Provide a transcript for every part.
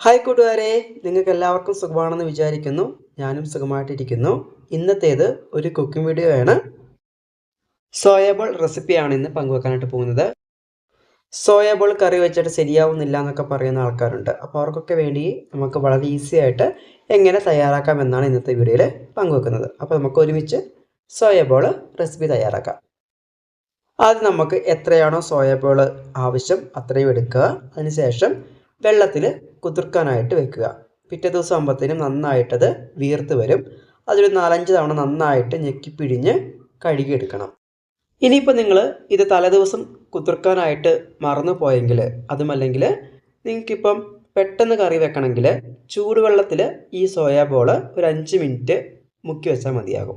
Hi കൂട്ടുകാരെ നിങ്ങൾക്ക് എല്ലാവർക്കും സുഖമാണെന്ന് വിചാരിക്കുന്നു. ഞാനും സുഖമായിട്ടിരിക്കുന്നു. ഇന്നത്തേത് ഒരു കുക്കിംഗ് വീഡിയോ ആണ്. സോയാബോൾ റെസിപ്പിയാണ് ഇന്ന് പങ്കുവെക്കാനായിട്ട് പോകുന്നത്. സോയാബോൾ കറി വെച്ചിട്ട് ശരിയാവുന്നില്ല എന്നൊക്കെ പറയുന്ന ആൾക്കാരുണ്ട്. അപ്പോൾ അവർക്കൊക്കെ വേണ്ടി നമുക്ക് വളരെ ഈസി ആയിട്ട് എങ്ങനെ തയ്യാറാക്കാം എന്നാണ് ഇന്നത്തെ വീഡിയോയിൽ പങ്കുവെക്കുന്നത്. അപ്പോൾ നമുക്ക് ഒരുമിച്ച് സോയാബോൾ റെസിപ്പി തയ്യാറാക്കാം. ആദ്യം നമുക്ക് എത്രയാണോ സോയാബോൾ ആവശ്യം അത്രയും എടുക്കുക. അതിനുശേഷം വെള്ളത്തിൽ കുതിർക്കാനായിട്ട് വെക്കുക. പിറ്റേ ദിവസം ആകുമ്പോഴത്തേനും നന്നായിട്ടത് വീർത്ത് വരും. അതൊരു നാലഞ്ച് തവണ നന്നായിട്ട് ഞെക്കിപ്പിഴിഞ്ഞ് കഴുകിയെടുക്കണം ഇനിയിപ്പോൾ നിങ്ങൾ ഇത് തലേദിവസം കുതിർക്കാനായിട്ട് മറന്നു പോയെങ്കിൽ അതുമല്ലെങ്കിൽ നിങ്ങൾക്കിപ്പം പെട്ടെന്ന് കറി വെക്കണമെങ്കിൽ ചൂടുവെള്ളത്തിൽ ഈ സോയാബോൾ ഒരു അഞ്ച് മിനിറ്റ് മുക്കി വെച്ചാൽ മതിയാകും.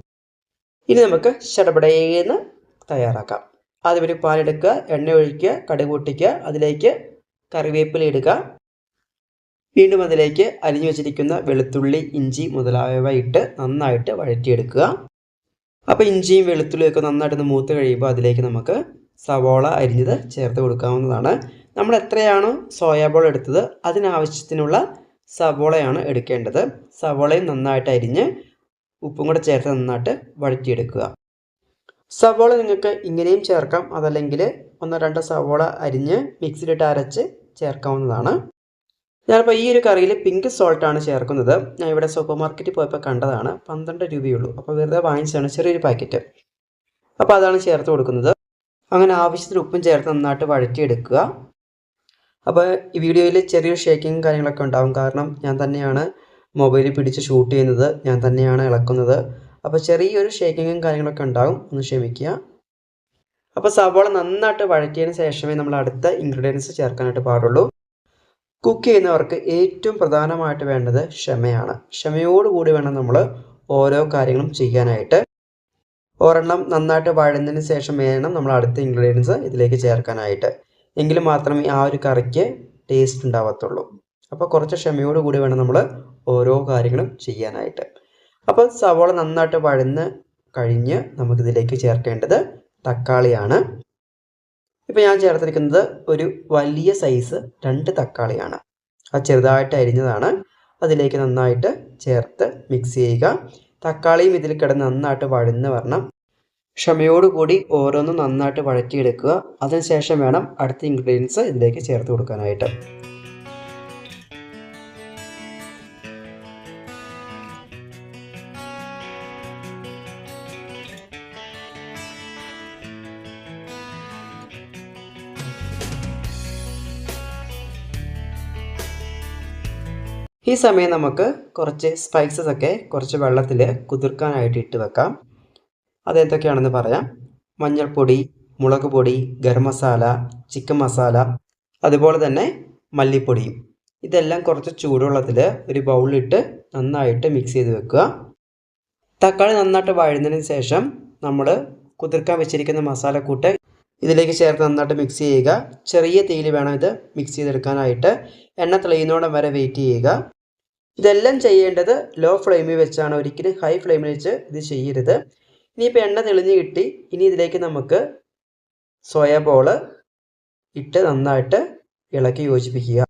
ഇനി നമുക്ക് ചടപടേന്ന് തയ്യാറാക്കാം. ആദ്യം ഒരു പാലെടുക്കുക എണ്ണ ഒഴിക്കുക കടുക് പൊട്ടിക്കുക അതിലേക്ക് കറിവേപ്പില ഇടുക. വീണ്ടും അതിലേക്ക് അരിഞ്ഞു വെച്ചിരിക്കുന്ന വെളുത്തുള്ളി ഇഞ്ചി മുതലായവ ഇട്ട് നന്നായിട്ട് വഴറ്റിയെടുക്കുക. അപ്പോൾ ഇഞ്ചിയും വെളുത്തുള്ളിയും ഒക്കെ നന്നായിട്ട് മൂത്ത് കഴിയുമ്പോൾ അതിലേക്ക് നമുക്ക് സവോള അരിഞ്ഞത് ചേർത്ത് കൊടുക്കാവുന്നതാണ്. നമ്മൾ എത്രയാണോ സോയാബോൾ എടുത്തത് അതിനാവശ്യത്തിനുള്ള സവോളയാണ് എടുക്കേണ്ടത്. സവോളയും നന്നായിട്ട് അരിഞ്ഞ് ഉപ്പും കൂടെ ചേർത്ത് നന്നായിട്ട് വഴറ്റിയെടുക്കുക. സവോള നിങ്ങൾക്ക് ഇങ്ങനെയും ചേർക്കാം. അതല്ലെങ്കിൽ ഒന്നോ രണ്ടോ സവോള അരിഞ്ഞ് മിക്സിയിലിട്ട് അരച്ച് ചേർക്കാവുന്നതാണ്. ഞാനിപ്പോൾ ഈ ഒരു കറിയിൽ പിങ്ക് സോൾട്ടാണ് ചേർക്കുന്നത്. ഞാൻ ഇവിടെ സൂപ്പർ മാർക്കറ്റിൽ പോയപ്പോൾ കണ്ടതാണ്. പന്ത്രണ്ട് രൂപയുള്ളൂ അപ്പോൾ വെറുതെ വാങ്ങിച്ചാണ് ചെറിയൊരു പാക്കറ്റ് അപ്പോൾ അതാണ് ചേർത്ത് കൊടുക്കുന്നത്. അങ്ങനെ ആവശ്യത്തിന് ഉപ്പും ചേർത്ത് നന്നായിട്ട് വഴറ്റിയെടുക്കുക. അപ്പോൾ ഈ വീഡിയോയിൽ ചെറിയൊരു ഷേക്കിങ് കാര്യങ്ങളൊക്കെ ഉണ്ടാകും കാരണം ഞാൻ തന്നെയാണ് മൊബൈലിൽ പിടിച്ച് ഷൂട്ട് ചെയ്യുന്നത്. ഞാൻ തന്നെയാണ് ഇളക്കുന്നത്. അപ്പോൾ ചെറിയൊരു ഷേക്കിങ്ങും കാര്യങ്ങളൊക്കെ ഉണ്ടാകും ഒന്ന് ക്ഷമിക്കുക. അപ്പോൾ സവാള നന്നായിട്ട് വഴറ്റിയതിന് ശേഷമേ നമ്മൾ അടുത്ത ഇൻഗ്രീഡിയൻസ് ചേർക്കാനായിട്ട് പാടുള്ളൂ. കുക്ക് ചെയ്യുന്നവർക്ക് ഏറ്റവും പ്രധാനമായിട്ട് വേണ്ടത് ക്ഷമയാണ്. ക്ഷമയോടുകൂടി വേണം നമ്മൾ ഓരോ കാര്യങ്ങളും ചെയ്യാനായിട്ട്. ഒരെണ്ണം നന്നായിട്ട് വഴന്നതിന് ശേഷം വേണം നമ്മൾ അടുത്ത ഇൻഗ്രീഡിയൻസ് ഇതിലേക്ക് ചേർക്കാനായിട്ട്. എങ്കിൽ മാത്രമേ ആ ഒരു കറിക്ക് ടേസ്റ്റ് ഉണ്ടാവത്തുള്ളൂ. അപ്പോൾ കുറച്ച് ക്ഷമയോടുകൂടി വേണം നമ്മൾ ഓരോ കാര്യങ്ങളും ചെയ്യാനായിട്ട്. അപ്പോൾ സവോള നന്നായിട്ട് വഴന്ന് കഴിഞ്ഞ് നമുക്കിതിലേക്ക് ചേർക്കേണ്ടത് തക്കാളിയാണ്. ഇപ്പോൾ ഞാൻ ചേർത്തിരിക്കുന്നത് ഒരു വലിയ സൈസ് രണ്ട് തക്കാളിയാണ്. അത് ചെറുതായിട്ട് അരിഞ്ഞതാണ്. അതിലേക്ക് നന്നായിട്ട് ചേർത്ത് മിക്സ് ചെയ്യുക. തക്കാളിയും ഇതിൽ കിടന്ന് നന്നായിട്ട് വഴന്ന് വരണം. ക്ഷമയോടുകൂടി ഓരോന്നും നന്നായിട്ട് വഴറ്റിയെടുക്കുക. അതിനുശേഷം വേണം അടുത്ത ഇൻഗ്രീഡിയൻസ് ഇതിലേക്ക് ചേർത്ത് കൊടുക്കാനായിട്ട്. ഈ സമയം നമുക്ക് കുറച്ച് സ്പൈസസ് ഒക്കെ കുറച്ച് വെള്ളത്തിൽ കുതിർക്കാനായിട്ട് ഇട്ട് വെക്കാം. അതെന്തൊക്കെയാണെന്ന് പറയാം. മഞ്ഞൾപ്പൊടി മുളക് പൊടി ഗരം മസാല ചിക്കൻ മസാല അതുപോലെ തന്നെ മല്ലിപ്പൊടിയും. ഇതെല്ലാം കുറച്ച് ചൂടുവെള്ളത്തിൽ ഒരു ബൗളിലിട്ട് നന്നായിട്ട് മിക്സ് ചെയ്ത് വെക്കുക. തക്കാളി നന്നായിട്ട് വഴുന്നതിന് ശേഷം നമ്മൾ കുതിർക്കാൻ വെച്ചിരിക്കുന്ന മസാലക്കൂട്ട് ഇതിലേക്ക് ചേർത്ത് നന്നായിട്ട് മിക്സ് ചെയ്യുക. ചെറിയ തീയിൽ വേണം ഇത് മിക്സ് ചെയ്തെടുക്കാനായിട്ട്. എണ്ണ തെളിയുന്നോടം വരെ വെയിറ്റ് ചെയ്യുക. ഇതെല്ലാം ചെയ്യേണ്ടത് ലോ ഫ്ലെയിമിൽ വെച്ചാണ്. ഒരിക്കലും ഹൈ ഫ്ലെയിമിൽ വെച്ച് ഇത് ചെയ്യരുത്. ഇനിയിപ്പോൾ എണ്ണ തെളിഞ്ഞ് കിട്ടി. ഇനി ഇതിലേക്ക് നമുക്ക് സോയാബോൾ ഇട്ട് നന്നായിട്ട് ഇളക്കി യോജിപ്പിക്കുക.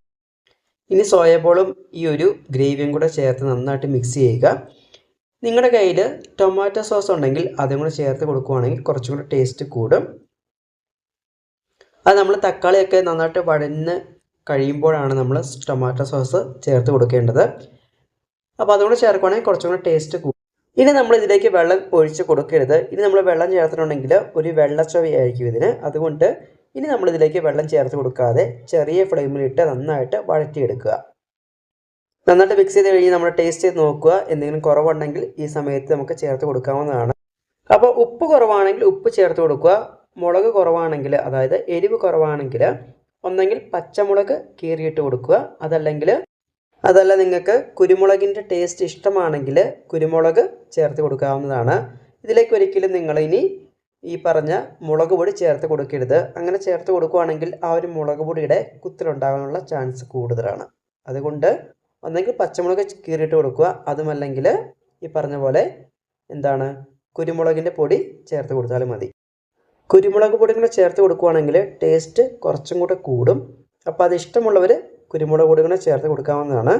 ഇനി സോയാബോളും ഈ ഒരു ഗ്രേവിയും കൂടെ ചേർത്ത് നന്നായിട്ട് മിക്സ് ചെയ്യുക. നിങ്ങളുടെ കയ്യിൽ ടൊമാറ്റോ സോസ് ഉണ്ടെങ്കിൽ അതും കൂടെ ചേർത്ത് കൊടുക്കുകയാണെങ്കിൽ കുറച്ചും കൂടെ ടേസ്റ്റ് കൂടും. അത് നമ്മൾ തക്കാളിയൊക്കെ നന്നായിട്ട് വഴന്ന് കഴിയുമ്പോഴാണ് നമ്മൾ ടൊമാറ്റോ സോസ് ചേർത്ത് കൊടുക്കേണ്ടത്. അപ്പോൾ അതുകൊണ്ട് ചേർക്കുകയാണെങ്കിൽ കുറച്ചും കൂടെ ടേസ്റ്റ് കൂടും. ഇനി നമ്മൾ ഇതിലേക്ക് വെള്ളം ഒഴിച്ച് കൊടുക്കരുത്. ഇനി നമ്മൾ വെള്ളം ചേർത്തിട്ടുണ്ടെങ്കിൽ ഒരു വെള്ളച്ചൊവയായിരിക്കും ഇതിന്. അതുകൊണ്ട് ഇനി നമ്മൾ ഇതിലേക്ക് വെള്ളം ചേർത്ത് കൊടുക്കാതെ ചെറിയ ഫ്ലെയിമിലിട്ട് നന്നായിട്ട് വഴറ്റിയെടുക്കുക. നന്നായിട്ട് മിക്സ് ചെയ്ത് കഴിഞ്ഞ് നമ്മൾ ടേസ്റ്റ് ചെയ്ത് നോക്കുക. എന്തെങ്കിലും കുറവുണ്ടെങ്കിൽ ഈ സമയത്ത് നമുക്ക് ചേർത്ത് കൊടുക്കാവുന്നതാണ്. അപ്പോൾ ഉപ്പ് കുറവാണെങ്കിൽ ഉപ്പ് ചേർത്ത് കൊടുക്കുക. മുളക് കുറവാണെങ്കിൽ അതായത് എരിവ് കുറവാണെങ്കിൽ ഒന്നെങ്കിൽ പച്ചമുളക് കീറിയിട്ട് കൊടുക്കുക. അതല്ലെങ്കിൽ അതല്ല നിങ്ങൾക്ക് കുരുമുളകിന്റെ ടേസ്റ്റ് ഇഷ്ടമാണെങ്കിൽ കുരുമുളക് ചേർത്ത് കൊടുക്കാവുന്നതാണ്. ഇതിലേക്ക് ഒരിക്കലും നിങ്ങൾ ഇനി ഈ പറഞ്ഞ മുളക് പൊടി ചേർത്ത് കൊടുക്കരുത്. അങ്ങനെ ചേർത്ത് കൊടുക്കുകയാണെങ്കിൽ ആ ഒരു മുളക് പൊടിയുടെ കുത്തിലുണ്ടാകാനുള്ള ചാൻസ് കൂടുതലാണ്. അതുകൊണ്ട് ഒന്നെങ്കിൽ പച്ചമുളക് കീറിയിട്ട് കൊടുക്കുക. അതുമല്ലെങ്കിൽ ഈ പറഞ്ഞ പോലെ എന്താണ്? കുരുമുളകിന്റെ പൊടി ചേർത്ത് കൊടുത്താലും മതി. കുരുമുളക് പൊടി കൂടെ ചേർത്ത് കൊടുക്കുകയാണെങ്കിൽ ടേസ്റ്റ് കുറച്ചും കൂടെ കൂടും. അപ്പോൾ അത് ഇഷ്ടമുള്ളവർ കുരുമുളക് പൊടി കൂടെ ചേർത്ത് കൊടുക്കാവുന്നതാണ്.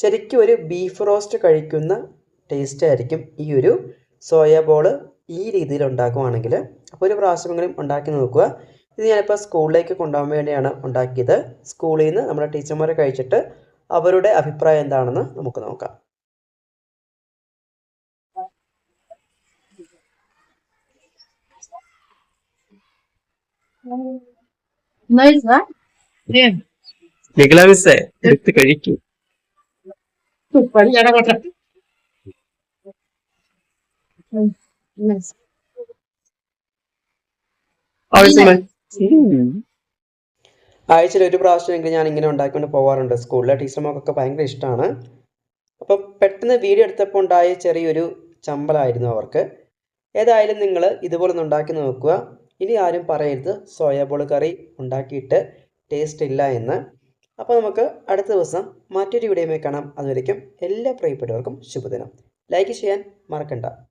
ശരിക്കും ഒരു ബീഫ് റോസ്റ്റ് കഴിക്കുന്ന ടേസ്റ്റ് ആയിരിക്കും ഈ ഒരു സോയ ബോൾ ഈ രീതിയിൽ ഉണ്ടാക്കുവാണെങ്കിൽ. അപ്പോൾ ഒരു പ്രാവശ്യമെങ്കിലും ഉണ്ടാക്കി നോക്കുക. ഇത് ഞാനിപ്പോൾ സ്കൂളിലേക്ക് കൊണ്ടുപോകാൻ വേണ്ടിയാണ് ഉണ്ടാക്കിയത്. സ്കൂളിൽ നിന്ന് നമ്മുടെ ടീച്ചർമാരെ കഴിച്ചിട്ട് അവരുടെ അഭിപ്രായം എന്താണെന്ന് നമുക്ക് നോക്കാം. Nice, huh? Yeah. കഴിക്കൂ. ആഴ്ചയിൽ ഒരു പ്രാവശ്യമെങ്കിലും ഞാൻ ഇങ്ങനെ ഉണ്ടാക്കിക്കൊണ്ട് പോവാറുണ്ട് സ്കൂളിലെ ടീച്ചർമാർക്കൊക്കെ ഭയങ്കര ഇഷ്ടമാണ്. അപ്പോൾ പെട്ടെന്ന് വീഡിയോ എടുത്തപ്പോൾ ഉണ്ടായ ചെറിയൊരു ചമ്പലായിരുന്നു അവർക്ക്. ഏതായാലും നിങ്ങൾ ഇതുപോലെ ഒന്ന് ഉണ്ടാക്കി നോക്കുക. ഇനി ആരും പറയരുത്. സോയാബോൾ കറി ഉണ്ടാക്കിയിട്ട് ടേസ്റ്റ് ഇല്ല എന്ന്. അപ്പോൾ നമുക്ക് അടുത്ത ദിവസം മറ്റൊരു വീഡിയോയുമായി കാണാം. അതുവരേക്കും എല്ലാ പ്രിയപ്പെട്ടവർക്കും ശുഭദിനം. ലൈക്ക് ചെയ്യാൻ മറക്കണ്ട.